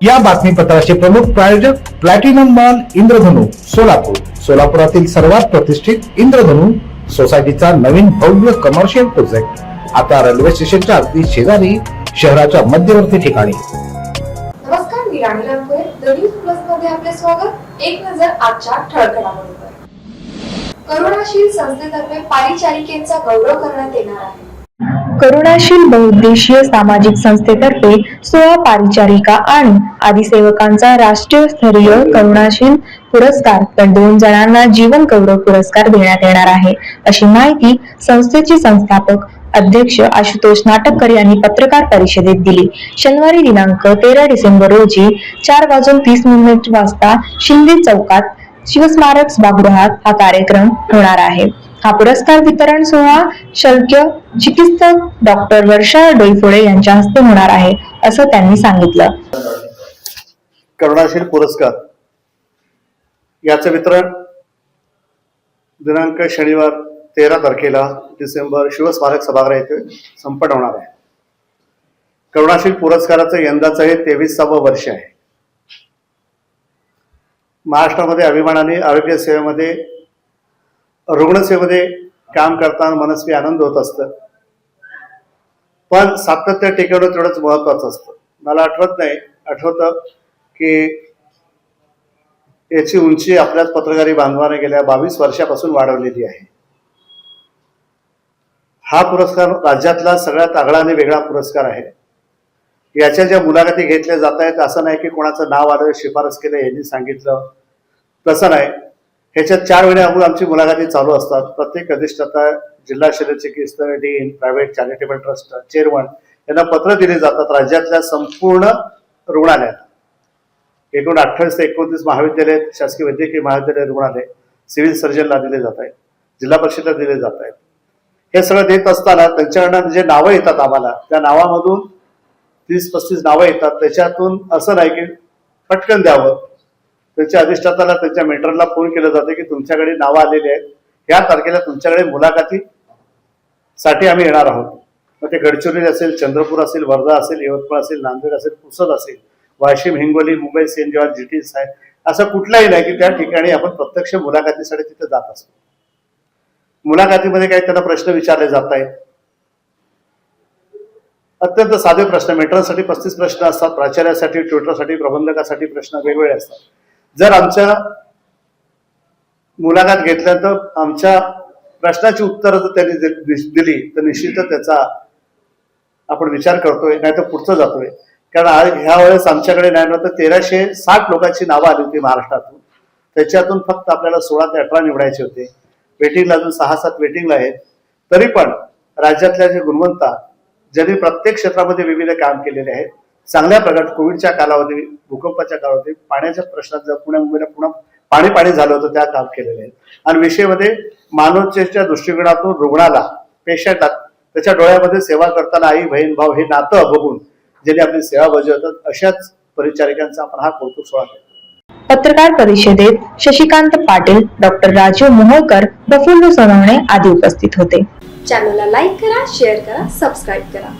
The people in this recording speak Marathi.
या बातमीपत्राचे प्रमुख प्रायोजक प्लॅटिनम मॉल इंद्रधनु सोलापूर. सोलापुरातील सर्वात प्रतिष्ठित इंद्रधनु सोसायटीचा नवीन भव्य कमर्शियल प्रोजेक्ट आता रेल्वे स्टेशनच्या अगदी शेजारी शहराच्या मध्यवर्ती ठिकाणी. नमस्कार मी राणी रामपुरे द न्यूज प्लसमध्ये आपले स्वागत. एक नजर आजच्या ठळक घडामोडींवर करुणाशील संस्थेतर्फे पारिचारिकेंचा गौरव करण्यात येणार आहे. करुणाशील बहुउद्देशीय सामाजिक संस्थेतर्फे सोळा पारिचारिका आणि आदिसेवकांचा राष्ट्रीय स्तरीय करुणाशील पुरस्कार तर दोन जणांना जीवन गौरव पुरस्कार देण्यात येणार आहे. अशी माहिती संस्थेचे संस्थापक अध्यक्ष आशुतोष नाटककर यांनी पत्रकार परिषदेत दिली. शनिवारी दिनांक तेरा डिसेंबर रोजी चार वाजून तीस मिनिट वाजता शिंदे चौकात शिवस्मारक सभागृहात हा कार्यक्रम होणार आहे. हा पुरस्कार वितरण सोहळा शल्य चिकित्सक डॉक्टर वर्षा डोईफोळे यांच्या हस्ते होणार आहे असं त्यांनी सांगितलं. करुणाशील पुरस्कार. याचं वितरण दिनांक शनिवार तेरा तारखेला डिसेंबर शिवस्मारक सभागृह येथे संपन्न होणार आहे. करुणाशील पुरस्काराचं यंदाचं हे तेवीसावं वर्ष आहे. महाराष्ट्रामध्ये अभिमानाने आरोग्य सेवेमध्ये रुग्णसेवेमध्ये काम करताना मनस्वी आनंद होत असतं. पण सातत्य टिकवणं तेवढंच महत्वाचं असतं. मला आठवत नाही आठवतं की याची उंची आपल्याच पत्रकारी बांधवाने गेल्या बावीस वर्षापासून वाढवलेली आहे. हा पुरस्कार राज्यातला सगळ्यात आगळा आणि वेगळा पुरस्कार आहे. याच्या ज्या मुलाखती घेतल्या जात आहेत असं नाही की कोणाचं नाव आलं शिफारस केलं यांनी सांगितलं. तसं नाही. ह्याच्यात चार महिने अगोदर आमची मुलाखती चालू असतात. प्रत्येक अधिष्ठाता जिल्हा शल्य चिकित्सक dean private charitable trust chairman यांना पत्र दिले जातात राज्यातल्या संपूर्ण रुग्णालयात. एकूण अठ्ठावीस ते एकोणतीस महाविद्यालय शासकीय वैद्यकीय महाविद्यालय रुग्णालय सिव्हिल सर्जनला दिले जात आहेत. जिल्हा परिषदला दिले जात आहेत. हे सगळं देत असताना त्यांच्याकडनं जे नावं येतात आम्हाला त्या नावामधून तीस पस्तीस नावं येतात. त्याच्यातून असं नाही की पटकन द्यावं. त्याच्या अधिष्ठाताला त्यांच्या मेंटरला फोन केलं जाते की तुमच्याकडे नावं आलेली आहेत. या तारखेला तुमच्याकडे मुलाखती साठी आम्ही येणार आहोत. मग ते गडचिरोली असेल चंद्रपूर असेल वर्धा असेल यवतमाळ असेल नांदेड असेल पुसद असेल वाशिम हिंगोली मुंबई सेंट जॉर्ज जिटीस आहे. असं कुठलाही नाही की त्या ठिकाणी आपण प्रत्यक्ष मुलाखतीसाठी तिथे जात असतो. मुलाखतीमध्ये काही त्यांना प्रश्न विचारले जात आहेत. अत्यंत साधे प्रश्न मेट्रांसाठी पस्तीस प्रश्न असतात प्राचार्यासाठी ट्विटरसाठी प्रबंधकासाठी प्रश्न वेगवेगळे असतात. जर आमच्या मुलाखत घेतल्यानंतर आमच्या प्रश्नाची उत्तरं जर त्यांनी दिली तर निश्चितच त्याचा आपण विचार करतोय नाही तर पुढचं जातोय. कारण आज ह्या वेळेस आमच्याकडे नाही ना तर तेराशे साठ लोकांची नावं आली होती महाराष्ट्रातून. त्याच्यातून फक्त आपल्याला सोळा ते अठरा निवडायचे होते. वेटिंगला अजून सहा सात वेटिंगला आहेत. तरी पण राज्यातल्या जे गुणवंता ज्यांनी प्रत्येक क्षेत्रामध्ये विविध काम केलेले आहेत चांगल्या प्रकारे कोविडच्या कालावधी भूकंपाच्या कालावधी पाण्याच्या प्रश्नात जर पुण्या मुंबईला पुन्हा पाणी पाणी झालं होतं त्या काम केलेले आहेत आणि विषयामध्ये मानवतेच्या दृष्टिकोनातून रुग्णाला पेशंटला त्याच्या डोळ्यामध्ये सेवा करताना आई बहीण भाऊ हे नातं बघून ज्यांनी आपली सेवा बजावतात अशाच परिचारिकांचा आपण हा कौतुक सोहळा करतो. पत्रकार परिषदेत शशिकांत पाटील डॉक्टर राजीव मोहोळकर प्रफुल्ल सोनवणे आदी उपस्थित होते. चॅनलला लाईक करा शेअर करा सबस्क्राईब करा.